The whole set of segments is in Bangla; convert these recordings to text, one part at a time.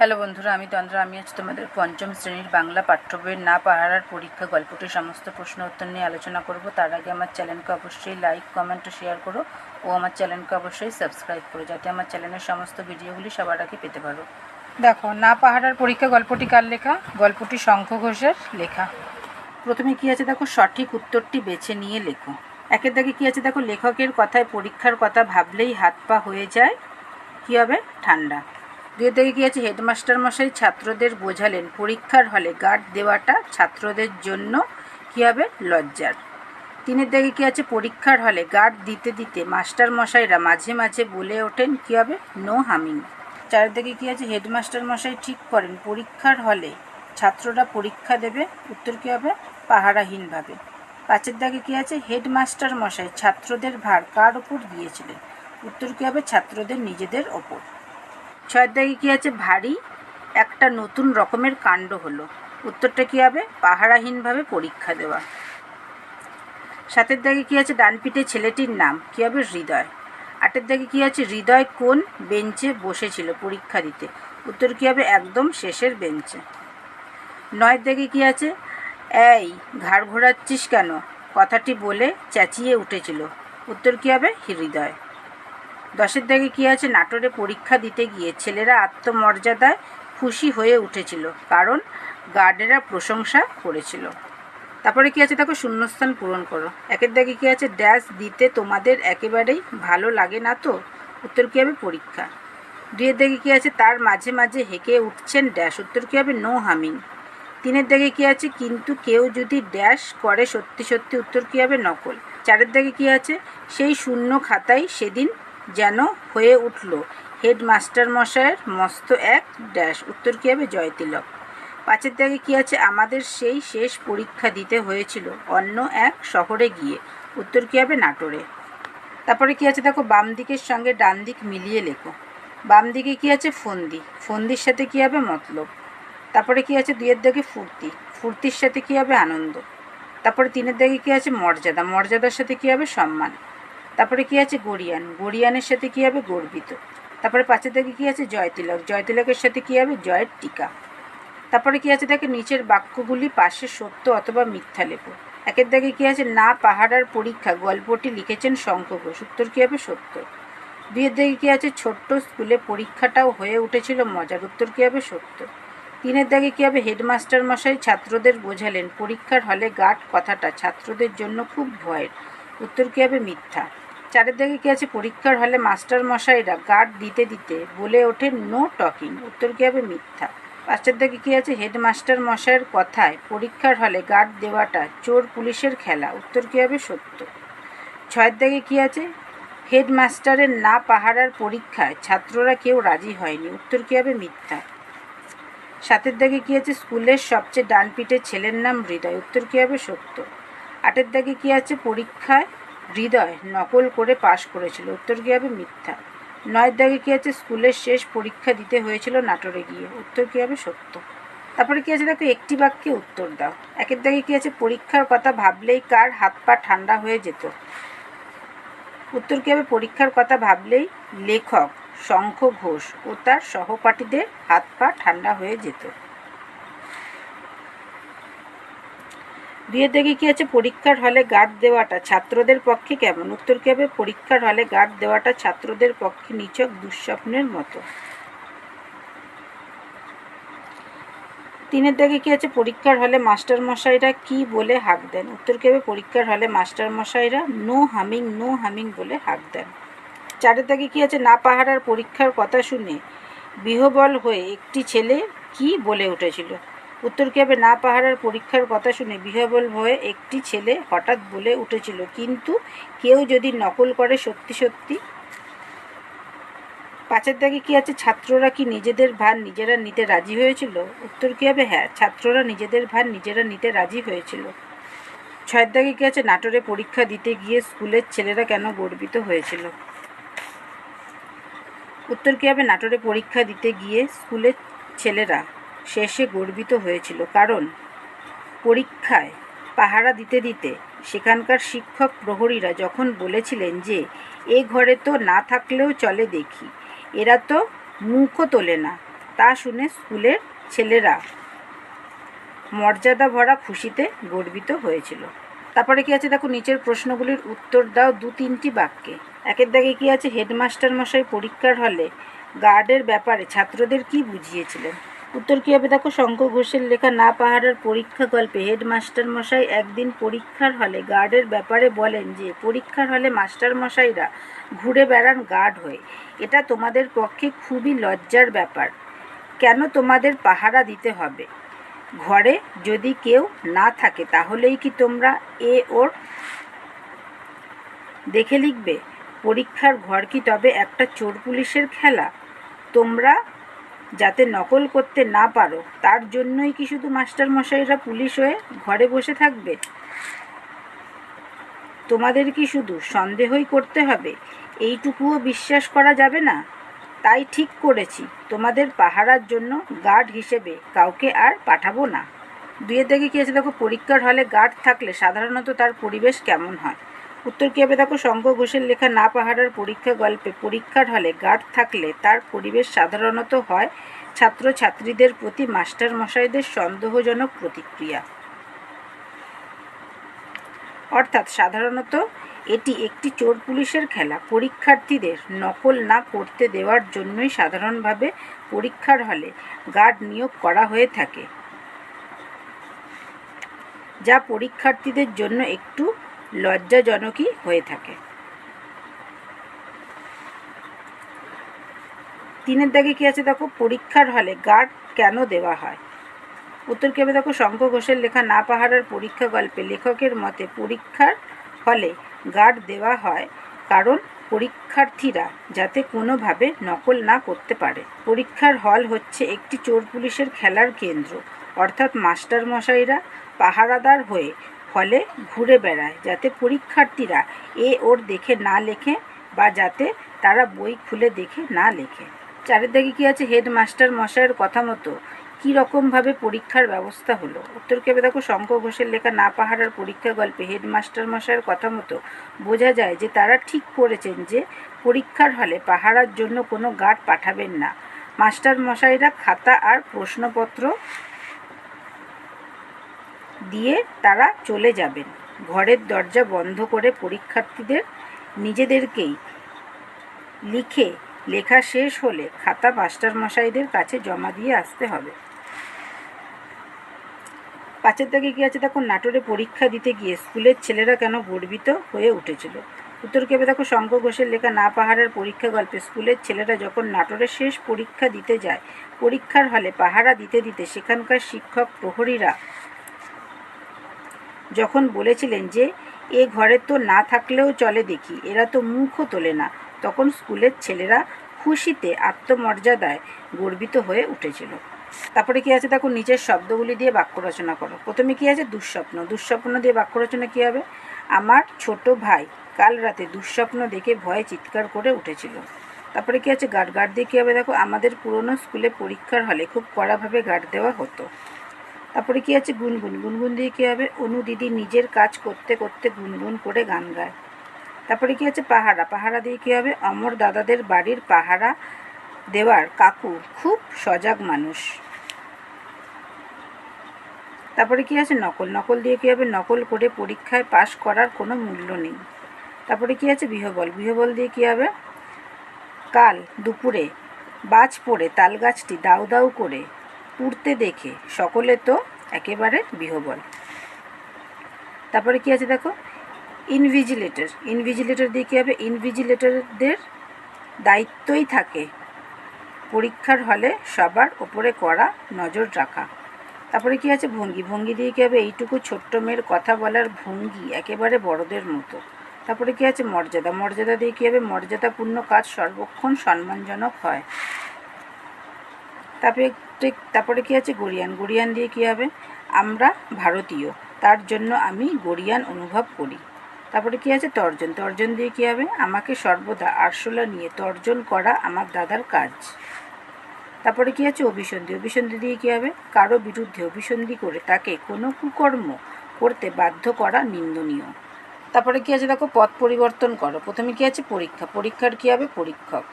হ্যালো বন্ধুরা, আমি তন্দ্রা আমি আজ তোমাদের পঞ্চম শ্রেণির বাংলা পাঠ্য বইয়ের না পাহারার পরীক্ষা গল্পটির সমস্ত প্রশ্ন উত্তর নিয়ে আলোচনা করব। তার আগে আমার চ্যানেলকে অবশ্যই লাইক কমেন্ট শেয়ার করো ও আমার চ্যানেলকে অবশ্যই সাবস্ক্রাইব করো যাতে আমার চ্যানেলের সমস্ত ভিডিওগুলি সবার আগে পেতে পারো। দেখো, না পাহারার পরীক্ষা গল্পটি কার লেখা? গল্পটি শঙ্খ ঘোষের লেখা। প্রথমে কি আছে দেখো? সঠিক উত্তরটি বেছে নিয়ে লেখো। একের দাগে কি আছে দেখো? লেখকের কথায় পরীক্ষার কথা ভাবলেই হাত পা হয়ে যায়। কী হবে? ঠান্ডা। দুয়ের দিকে কী আছে? হেডমাস্টার মশাই ছাত্রদের বোঝালেন, পরীক্ষার হলে গার্ড দেওয়াটা ছাত্রদের জন্য কী হবে? লজ্জার। তিনের দিকে কী আছে? পরীক্ষার হলে গার্ড দিতে দিতে মাস্টার মশাইরা মাঝে মাঝে বলে ওঠেন, কী হবে? No humming. চারের দিকে কী আছে? হেডমাস্টার মশাই ঠিক করেন, পরীক্ষার হলে ছাত্ররা পরীক্ষা দেবে, উত্তর কী হবে? পাহারাহীনভাবে। পাঁচের দাগে কী আছে? হেডমাস্টার মশাই ছাত্রদের ভার কার ওপর দিয়েছিলেন? উত্তর কী হবে? ছাত্রদের নিজেদের ওপর। ছয়ের দাগে কী আছে? ভারী একটা নতুন রকমের কাণ্ড হলো। উত্তরটা কী হবে? পাহারাহীনভাবে পরীক্ষা দেওয়া। সাতের দাগে কী আছে? ডান পিঠে ছেলেটির নাম। কী হবে? হৃদয়। আটের দাগে কী আছে? হৃদয় কোন বেঞ্চে বসেছিল পরীক্ষা দিতে? উত্তর কী হবে? একদম শেষের বেঞ্চে। নয়ের দাগে কী আছে? এই, ঘাড় ঘোরাচ্ছিস কেন? কথাটি বলে চেঁচিয়ে উঠেছিল। উত্তর কী হবে? হৃদয়। দশের দাগে কী আছে? নাটোরে পরীক্ষা দিতে গিয়ে ছেলেরা আত্মমর্যাদায় খুশি হয়ে উঠেছিল, কারণ গার্ডেরা প্রশংসা করেছিল। তারপরে কী আছে? দেখো, শূন্যস্থান পূরণ করো। একের দাগে কী আছে? ড্যাশ দিতে তোমাদের একেবারেই ভালো লাগে না তো? উত্তর কী হবে? পরীক্ষা। দুইয়ের দাগে কী আছে? তার মাঝে মাঝে হেঁকে উঠছেন ড্যাশ। উত্তর কী হবে? No humming. তিনের দাগে কী আছে? কিন্তু কেউ যদি ড্যাশ করে সত্যি সত্যি, উত্তর কী হবে? নকল। চারের দাগে কী আছে? সেই শূন্য খাতায় সেদিন যেন হয়ে উঠল। হেডমাস্টার মশায়ের মস্ত এক ড্যাশ। উত্তর কী হবে জয়তিলক পাঁচের দাগে কী আছে? আমাদের সেই শেষ পরীক্ষা দিতে হয়েছিল অন্য এক শহরে গিয়ে। উত্তর কী হবে নাটোরে। তারপরে কী আছে? দেখো, বাম দিকের সঙ্গে ডান দিক মিলিয়ে লেখো। বাম দিকে কী আছে? ফন্দি। ফন্দির সাথে কী হবে? মতলব। তারপরে কী আছে? দুইয়ের দাগে ফুর্তি। ফুর্তির সাথে কী হবে? আনন্দ। তারপরে তিনের দাগে কী আছে? মর্যাদা। মর্যাদার সাথে কী হবে? সম্মান। তারপরে কী আছে? গড়িয়ান। গড়িয়ানের সাথে কী হবে? গর্বিত। তারপরে পাঁচের দাগে কী আছে? জয়তিলক। জয়তিলকের সাথে কী হবে? জয়ের টিকা। তারপরে কী আছে? দেখে, নিচের বাক্যগুলি পাশে সত্য অথবা মিথ্যা লেখো। একের দাগে কী আছে? না, পাহাড়ার পরীক্ষা। গল্পটি লিখেছেন শঙ্খ ঘোষ। উত্তর কী হবে? সত্য। দুইয়ের দিকে কী আছে? ছোট্ট স্কুলে পরীক্ষাটাও হয়ে উঠেছিল মজার। উত্তর কী হবে? সত্য। তিনের দাগে কী হবে? হেডমাস্টার মশাই ছাত্রদের বোঝালেন। পরীক্ষার হলে গার্ড কথাটা ছাত্রদের জন্য খুব ভয়ের। উত্তর কী হবে? মিথ্যা। চারের দাগে কী আছে? পরীক্ষার হলে মাস্টার মশাইরা গার্ড দিতে দিতে বলে ওঠে নো টকিং উত্তর কী হবে? মিথ্যা। পাঁচটার দিকে কী আছে? হেডমাস্টার মশাইয়ের কথায় পরীক্ষার হলে গার্ড দেওয়াটা চোর পুলিশের খেলা। উত্তর কী হবে? সত্য। ছয়ের দিকে কী আছে? হেডমাস্টারের না পাহারার পরীক্ষায় ছাত্ররা কেউ রাজি হয়নি। উত্তর কী হবে? মিথ্যা। সাতের দাগে কী আছে? স্কুলের সবচেয়ে ডান পিঠে ছেলের নাম হৃদয়। উত্তর কী হবে? সত্য। আটের দাগে কী আছে? পরীক্ষায় হৃদয় নকল করে পাশ করেছিল। উত্তর কী হবে মিথ্যা। নয়ের দাগে কী আছে? স্কুলের শেষ পরীক্ষা দিতে হয়েছিল নাটোরে গিয়ে। উত্তর কী হবে সত্য। তারপরে কী আছে? দেখো, একটি বাক্যে উত্তর দাও। একের দাগে কী আছে? পরীক্ষার কথা ভাবলেই কার হাত পা ঠান্ডা হয়ে যেত? উত্তর কী হবে পরীক্ষার কথা ভাবলেই লেখক শঙ্খ ঘোষ ও তার সহপাঠীদের হাত পা ঠান্ডা হয়ে যেত। দুয়ের দিকে কী আছে, পরীক্ষার হলে গার্ড দেওয়াটা, ছাত্রদের পক্ষে কেমন? উত্তর কী হবে? পরীক্ষার হলে গার্ড দেওয়াটা ছাত্রদের পক্ষে নিচক দুঃস্বপ্নের মতো। তিনের দাগে কী আছে? পরীক্ষার হলে মাস্টার মশাইরা কি বলে হাঁক দেন? উত্তর কী হবে? পরীক্ষার হলে মাস্টার মশাইরা নো হামিং নো হামিং বলে হাঁক দেন। চারের দাগে কী আছে? না পাহারার পরীক্ষার কথা শুনে বিহবল হয়ে একটি ছেলে কি বলে উঠেছিল? উত্তর কী হবে না পাহারার পরীক্ষার কথা শুনে বিহবল হয়ে একটি ছেলে হঠাৎ বলে উঠেছিল, কিন্তু কেউ যদি নকল করে সত্যি সত্যি? পাঁচের দাগে কী আছে? ছাত্ররা কি নিজেদের ভার নিজেরা নিতে রাজি হয়েছিল? উত্তর কী হবে হ্যাঁ ছাত্ররা নিজেদের ভার নিজেরা নিতে রাজি হয়েছিল। ছয়ের দাগে কী আছে? নাটোরে পরীক্ষা দিতে গিয়ে স্কুলের ছেলেরা কেন গর্বিত হয়েছিল? উত্তর কী হবে নাটোরে পরীক্ষা দিতে গিয়ে স্কুলের ছেলেরা শেষে গর্বিত হয়েছিল। কারণ পরীক্ষায় পাহারা দিতে দিতে সেখানকার শিক্ষক প্রহরীরা যখন বলেছিলেন যে, এ ঘরে তো না থাকলেও চলে দেখি, এরা তো মুখও তোলে না তা শুনে স্কুলের ছেলেরা মর্যাদা ভরা খুশিতে গর্বিত হয়েছিল। তারপরে কি আছে? দেখো, নিচের প্রশ্নগুলির উত্তর দাও দু তিনটি বাক্যে। একের দাগে কি আছে? হেডমাস্টার মশাই পরীক্ষার হলে গার্ডের ব্যাপারে ছাত্রদের কি বুঝিয়েছিলেন? উত্তর কী হবে দেখো শঙ্খ ঘোষের লেখা না পাহাড়ের পরীক্ষা গল্পে হেডমাস্টার মশাই একদিন পরীক্ষার হলে গার্ডের ব্যাপারে বলেন যে, পরীক্ষার হলে মাস্টার মশাইরা ঘুরে বেড়ান গার্ড হয়ে। এটা তোমাদের পক্ষে খুবই লজ্জার ব্যাপার। কেন তোমাদের পাহারা দিতে হবে? ঘরে যদি কেউ না থাকে, তাহলেই কি তোমরা এ ওর দেখে লিখবে, পরীক্ষার ঘর কি তবে একটা চোর পুলিশের খেলা? তোমরা যাতে নকল করতে না পারো, তার জন্যই কি শুধু মাস্টার মশাইরা পুলিশ হয়ে ঘরে বসে থাকবে? তোমাদের কি শুধু সন্দেহই করতে হবে? এইটুকুও বিশ্বাস করা যাবে না? তাই ঠিক করেছি। তোমাদের পাহারার জন্য গার্ড হিসেবে কাউকে আর পাঠাবো না। দুয়ের থেকে কী আছে দেখো, পরীক্ষার হলে গার্ড থাকলে সাধারণত তার পরিবেশ কেমন হয়? উত্তর কী হবে দেখো? শঙ্খ ঘোষের লেখা না পাহাড়ের পরীক্ষা গল্পে পরীক্ষার হলে গার্ড থাকলে তার পরিবেশ সাধারণত হয় ছাত্র ছাত্রীদের প্রতি মাস্টার মশাইদের সন্দেহজনক প্রতিক্রিয়া। অর্থাৎ সাধারণত এটি একটি চোর পুলিশের খেলা। পরীক্ষার্থীদের নকল না করতে দেওয়ার জন্যই সাধারণভাবে পরীক্ষার হলে গার্ড নিয়োগ করা হয়ে থাকে, যা পরীক্ষার্থীদের জন্য একটু লজ্জাজনকই হয়ে থাকে। তিনের দাগে কি আছে দেখো? পরীক্ষার হলে গার্ড কেন দেওয়া হয়? উত্তর কেবে দেখো? শঙ্খ ঘোষের লেখা না পাহাড়ের পরীক্ষা গল্পে লেখকের মতে পরীক্ষার হলে গার্ড দেওয়া হয় কারণ পরীক্ষার্থীরা যাতে কোনোভাবে নকল না করতে পারে। পরীক্ষার হল হচ্ছে একটি চোর পুলিশের খেলার কেন্দ্র। অর্থাৎ মাস্টার মশাইরা পাহারাদার হয়ে হলে ঘুরে বেড়ায়, যাতে পরীক্ষার্থীরা এ ওর দেখে না লেখে বা যাতে তারা বই খুলে দেখে না লেখে। চারিদিকে কী আছে হেডমাস্টার মশাইয়ের কথা মতো? কী রকমভাবে পরীক্ষার ব্যবস্থা হলো? উত্তর কেবে দেখো শঙ্কর ঘোষের লেখা না পাহাড়ার পরীক্ষা গল্পে হেডমাস্টার মশাইয়ের কথা মতো বোঝা যায় যে তারা ঠিক করেছেন যে পরীক্ষার হলে পাহারার জন্য কোনো গার্ড পাঠাবেন না। মাস্টার মশাইরা খাতা আর প্রশ্নপত্র দিয়ে তারা চলে যাবেন। ঘরের দরজা বন্ধ করে পরীক্ষার্থীদের নিজেদেরকেই লিখে লেখা শেষ হলে খাতা মাস্টার মশাইদের কাছে জমা দিয়ে আসতে হবে। পাঁচের দাগে কী আছে? দেখো নাটোরে পরীক্ষা দিতে গিয়ে স্কুলের ছেলেরা কেন গর্বিত হয়ে উঠেছিল? উত্তর কেবে? দেখো, শঙ্কর ঘোষের লেখা না পাহাড়ের পরীক্ষা গল্পে স্কুলের ছেলেরা যখন নাটোরের শেষ পরীক্ষা দিতে যায়, পরীক্ষার হলে পাহারা দিতে দিতে সেখানকার শিক্ষক প্রহরীরা যখন বলেছিলেন যে, এ ঘরে তো না থাকলেও চলে দেখি, এরা তো মুখও তোলে না, তখন স্কুলের ছেলেরা খুশিতে আত্মমর্যাদায় গর্বিত হয়ে উঠেছিল। তারপরে কি আছে? দেখো নিচের শব্দগুলি দিয়ে বাক্য রচনা করো। প্রথমে কি আছে? দুঃস্বপ্ন। দুঃস্বপ্ন দিয়ে বাক্য রচনা কী হবে? আমার ছোট ভাই কাল রাতে দুঃস্বপ্ন দেখে ভয়ে চিৎকার করে উঠেছিল। তারপরে কি আছে? গার্ড গার্ড দিয়ে কী হবে? দেখো, আমাদের পুরনো স্কুলে পরীক্ষার হলে খুব কড়াভাবে গার্ড দেওয়া হতো। তারপরে কি আছে? গুনগুন। গুনগুন দিয়ে কী হবে? অনু দিদি নিজের কাজ করতে করতে গুনগুন করে গান গায়। তারপরে কি আছে? পাহারা। পাহারা দিয়ে কী হবে? অমর দাদাদের বাড়ির পাহারা দেওয়ার কাকু খুব সজাগ মানুষ। তারপরে কি আছে? নকল। নকল দিয়ে কী হবে? নকল করে পরীক্ষায় পাশ করার কোনো মূল্য নেই। তারপরে কি আছে? বিহবল। বিহবল দিয়ে কী হবে? কাল দুপুরে বাজ পড়ে তাল গাছটি দাউ দাউ করে। উড়তে দেখে, সকলে তো একেবারে বিহবল। তারপরে কি আছে দেখো? ইনভিজিলেটর ইনভিজিলেটর দিয়ে কী হবে? ইনভিজিলেটরদের দায়িত্বই থাকে পরীক্ষার হলে সবার ওপরে করা নজর রাখা। তারপরে কি আছে? ভঙ্গি। ভঙ্গি দিয়ে কী হবে? এইটুকু ছোট্ট মেয়ের কথা বলার ভঙ্গি একেবারে বড়দের মতো। তারপরে কি আছে? মর্যাদা। মর্যাদা দিয়ে কী হবে? মর্যাদাপূর্ণ কাজ সর্বক্ষণ সম্মানজনক হয়। তারপরে ঠিক তারপরে কি আছে? গরিয়ান গরিয়ান দিয়ে কী হবে? আমরা ভারতীয়। তার জন্য আমি গরিয়ান অনুভব করি। তারপরে কি আছে? তর্জন। তর্জন দিয়ে কী হবে? আমাকে সর্বদা আরশোলা নিয়ে তর্জন করা আমার দাদার কাজ। তারপরে কি আছে? অভিসন্ধি। অভিসন্ধি দিয়ে কী হবে? কারও বিরুদ্ধে অভিসন্ধি করে তাকে কোনো কুকর্ম করতে বাধ্য করা নিন্দনীয়। তারপরে কি আছে? দেখো, পথ পরিবর্তন করো। প্রথমে কি আছে? পরীক্ষা। পরীক্ষার কী হবে? পরীক্ষক।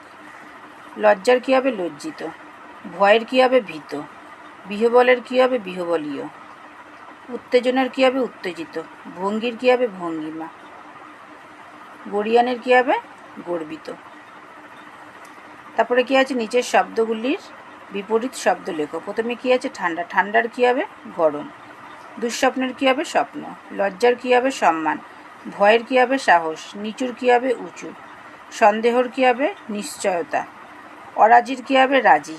লজ্জার কী হবে? লজ্জিত। ভয়ের কী হবে ভীত বিহবলের কী হবে বিহবলীয় উত্তেজনার কী হবে উত্তেজিত ভঙ্গির কী হবে ভঙ্গিমা গরিয়ানের কী হবে গর্বিত তারপরে কী আছে নিচের শব্দগুলির বিপরীত শব্দ লেখো প্রথমে কী আছে ঠান্ডা ঠান্ডার কী হবে গরম দুঃস্বপ্নের কী হবে স্বপ্ন লজ্জার কী হবে সম্মান ভয়ের কী হবে সাহস নিচুর কী হবে উঁচু সন্দেহর কী হবে নিশ্চয়তা অরাজির কী হবে রাজি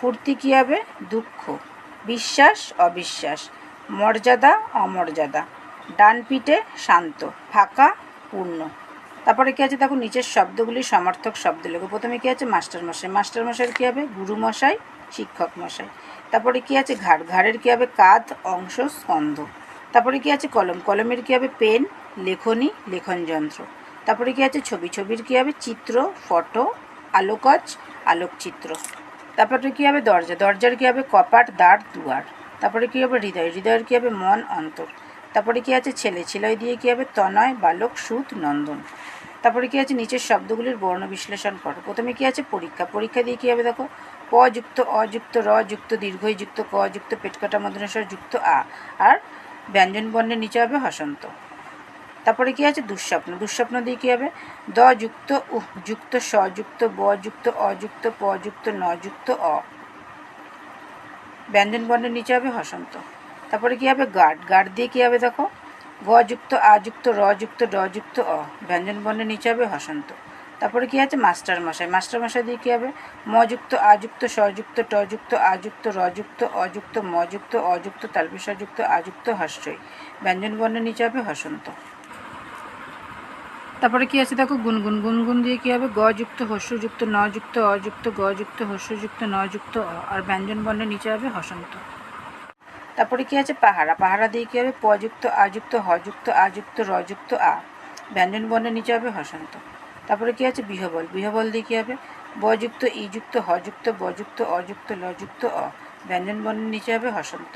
ফুর্তি কী হবে? দুঃখ, বিশ্বাস, অবিশ্বাস, মর্যাদা, অমর্যাদা, ডান পিঠে শান্ত, ফাঁকা, পূর্ণ। তারপরে কী আছে? দেখো, নিচের শব্দগুলি সমর্থক শব্দ লেখো। প্রথমে কী আছে? মাস্টারমশাই মাস্টারমশাইয়ের কী হবে? গুরুমশাই শিক্ষক মশাই। তারপরে কী আছে? ঘাড়। ঘাড়ের কী হবে? কাঁধ, অংশ, স্কন্ধ। তারপরে কী আছে? কলম। কলমের কী হবে? পেন, লেখনী লেখন যন্ত্র তারপরে কী আছে? ছবি। ছবির কী হবে? চিত্র, ফটো, আলোকজ, আলোকচিত্র। তারপরে কী হবে দরজা? দরজার কী হবে কপাট দ্বার দুয়ার। তারপরে কী হবে হৃদয়? হৃদয়ের কী হবে মন, অন্তর। তারপরে কী আছে? ছেলে। ছেলে দিয়ে কী হবে? তনয়, বালক সুদ নন্দন। তারপরে কী আছে? নিচের শব্দগুলির বর্ণ বিশ্লেষণ করো। প্রথমে কী আছে? পরীক্ষা। পরীক্ষা দিয়ে কী হবে দেখো? প যুক্ত অযুক্ত র যুক্ত, দীর্ঘই যুক্ত, ক যুক্ত, পেটকাটা মধ্যস্বর যুক্ত, আ। আর ব্যঞ্জন বর্ণের নিচে হবে হসন্ত। তারপরে কী আছে? দুঃস্বপ্ন। দুঃস্বপ্ন দিয়ে কী হবে? দ যুক্ত উহ, যুক্ত স যুক্ত ব যুক্ত অযুক্ত প যুক্ত ন যুক্ত অ। ব্যঞ্জন বর্ণের নিচে হবে হসন্ত। তারপরে কী হবে? গার্ড গার্ড দিয়ে কী হবে দেখো? গ যুক্ত আ যুক্ত র যুক্ত ড যুক্ত অ। ব্যঞ্জন বর্ণের নিচে হবে হসন্ত। তারপরে কী আছে? মাস্টার মশাই। মাস্টার মশাই দিয়ে কী হবে? ম যুক্ত আ যুক্ত স যুক্ত ট যুক্ত আ যুক্ত র যুক্ত অযুক্ত ম যুক্ত অযুক্ত তালবিষা যুক্ত আযুক্ত, হস্যই। ব্যঞ্জন বর্ণের নিচে হবে হসন্ত। তারপরে কি আছে দেখো? গুনগুন গুনগুন দিয়ে কী হবে? গযুক্ত যুক্ত হস্যযুক্ত ন যুক্ত অযুক্ত গযুক্ত যুক্ত হস্যযুক্ত ন যুক্ত, অ। আর ব্যঞ্জন বর্ণের নিচে হবে হসন্ত। তারপরে কি আছে? পাহারা। পাহারা দিয়ে কী হবে? প যুক্ত আযুক্ত হযুক্ত আযুক্ত রযুক্ত আ ব্যঞ্জন বর্ণের নিচে হবে হসন্ত। তারপরে কি আছে? বিহবল। বিহবল দিয়ে কী হবে? বযুক্ত ইযুক্ত হযুক্ত বযুক্ত অযুক্ত লযুক্ত অ। ব্যঞ্জন বর্ণের নিচে হবে হসন্ত।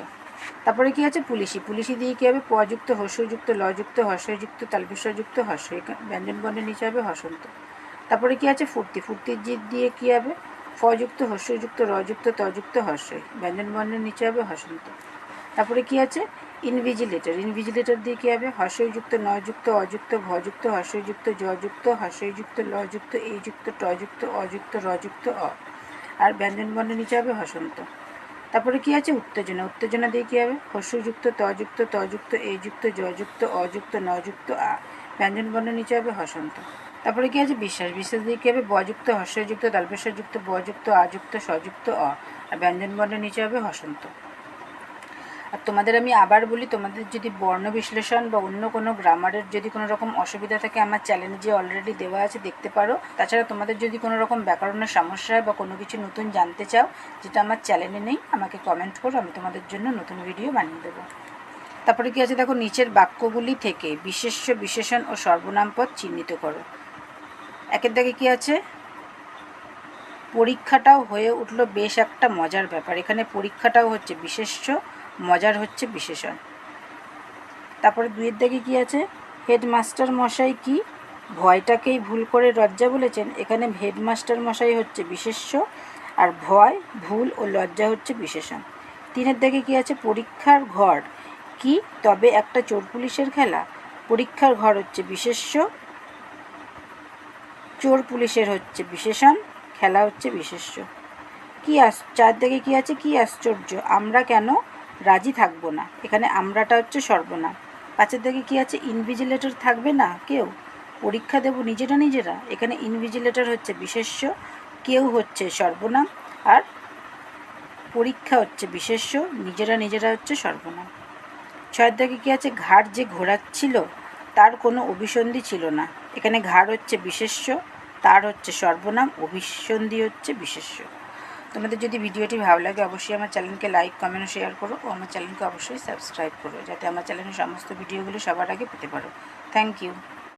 তারপরে কি আছে? পুলিশি। পুলিশি দিয়ে কী হবে? পযুক্ত হস্যযুক্ত লযুক্ত হস্যযুক্ত তালবিষযুক্ত হস্য ব্যঞ্জন বর্ণের নিচে হবে হসন্ত তারপরে কি আছে? ফুর্তি। ফুর্তির জিদ দিয়ে কী হবে? ফযুক্ত হস্যযুক্ত রযুক্ত, তযুক্ত হস্য ব্যঞ্জন বর্ণের নিচে হবে হসন্ত তারপরে কি আছে? ইনভিজিলেটর। ইনভিজিলেটর দিয়ে কী হবে? হস্যযুক্ত নযুক্ত, অযুক্ত, ভযুক্ত হস্যযুক্ত যযুক্ত হস্যযুক্ত লযুক্ত, এইযুক্ত, টযুক্ত, অযুক্ত, রযুক্ত, অ। আর ব্যঞ্জন বর্ণের নিচে হবে হসন্ত তারপরে কি আছে? উত্তেজনা। উত্তেজনা দিয়ে কী হবে? হস্যযুক্ত তযুক্ত তযুক্ত এইযুক্ত জযুক্ত অযুক্ত, নযুক্ত, আ। ব্যঞ্জন বর্ণ নিচে হবে হসন্ত। তারপরে কি আছে? বিশ্বাস। বিশ্বাস দিয়ে কী হবে? বযুক্ত হস্যযুক্ত তালপেশ্বরযুক্ত বযুক্ত, আযুক্ত, সযুক্ত, অ। আর ব্যঞ্জন বর্ণের নিচে হবে হসন্ত। আর তোমাদের আমি আবার বলি, তোমাদের যদি বর্ণ বিশ্লেষণ বা অন্য কোনো গ্রামারের যদি কোনো রকম অসুবিধা থাকে, আমার চ্যালেঞ্জে অলরেডি দেওয়া আছে দেখতে পারো। তাছাড়া তোমাদের যদি কোনো রকম ব্যাকরণের সমস্যা হয় বা কোনো কিছু নতুন জানতে চাও, যেটা আমার চ্যানেলে নেই, আমাকে কমেন্ট করো, আমি তোমাদের জন্য নতুন ভিডিও বানিয়ে দেবো। তারপরে কি আছে দেখো, নিচের বাক্যগুলি থেকে বিশেষ্য বিশেষণ ও সর্বনাম পদ চিহ্নিত করো। একের দাগে কি আছে? পরীক্ষাটাও হয়ে উঠল বেশ একটা মজার ব্যাপার। এখানে পরীক্ষাটাও হচ্ছে বিশেষ্য মজার হচ্ছে বিশেষণ। তারপরে দুইয়ের দাগে কি আছে? হেডমাস্টার মশাই কি? ভয়টাকেই ভুল করে লজ্জা বলেছেন? এখানে হেডমাস্টার মশাই হচ্ছে বিশেষ্য আর ভয়, ভুল ও লজ্জা হচ্ছে বিশেষণ। তিনের দাগে কি আছে? পরীক্ষার ঘর। কি? তবে একটা চোর পুলিশের খেলা। পরীক্ষার ঘর হচ্ছে বিশেষ্য, চোর পুলিশের হচ্ছে বিশেষণ, খেলা হচ্ছে বিশেষ্য। কি আস, চার দিকে কি আছে? কি আশ্চর্য। আমরা কেন রাজি থাকব না। এখানে আমরাটা হচ্ছে সর্বনাম। পাঁচের দিকে কি আছে? ইনভিজিলেটর থাকবে না কেউ? পরীক্ষা দেব নিজেরা নিজেরা? এখানে ইনভিজিলেটর হচ্ছে বিশেষ্য, কেউ হচ্ছে সর্বনাম, আর পরীক্ষা হচ্ছে বিশেষ্য, নিজেরা নিজেরা হচ্ছে সর্বনাম। ছয়ের দিকে কী আছে? ঘাড় যে ঘোরাচ্ছিল, তার কোনো অভিসন্ধি ছিল না। এখানে ঘাড় হচ্ছে বিশেষ্য, তার হচ্ছে সর্বনাম, অভিসন্ধি হচ্ছে বিশেষ্য। তোমাদের যদি ভিডিওটি ভালো লাগে, অবশ্যই আমার চ্যানেলকে লাইক কমেন্ট শেয়ার করো। ও আমার চ্যানেলকে অবশ্যই সাবস্ক্রাইব করো, যাতে আমার চ্যানেলের সমস্ত ভিডিওগুলো সবার আগে পেতে পারো। Thank you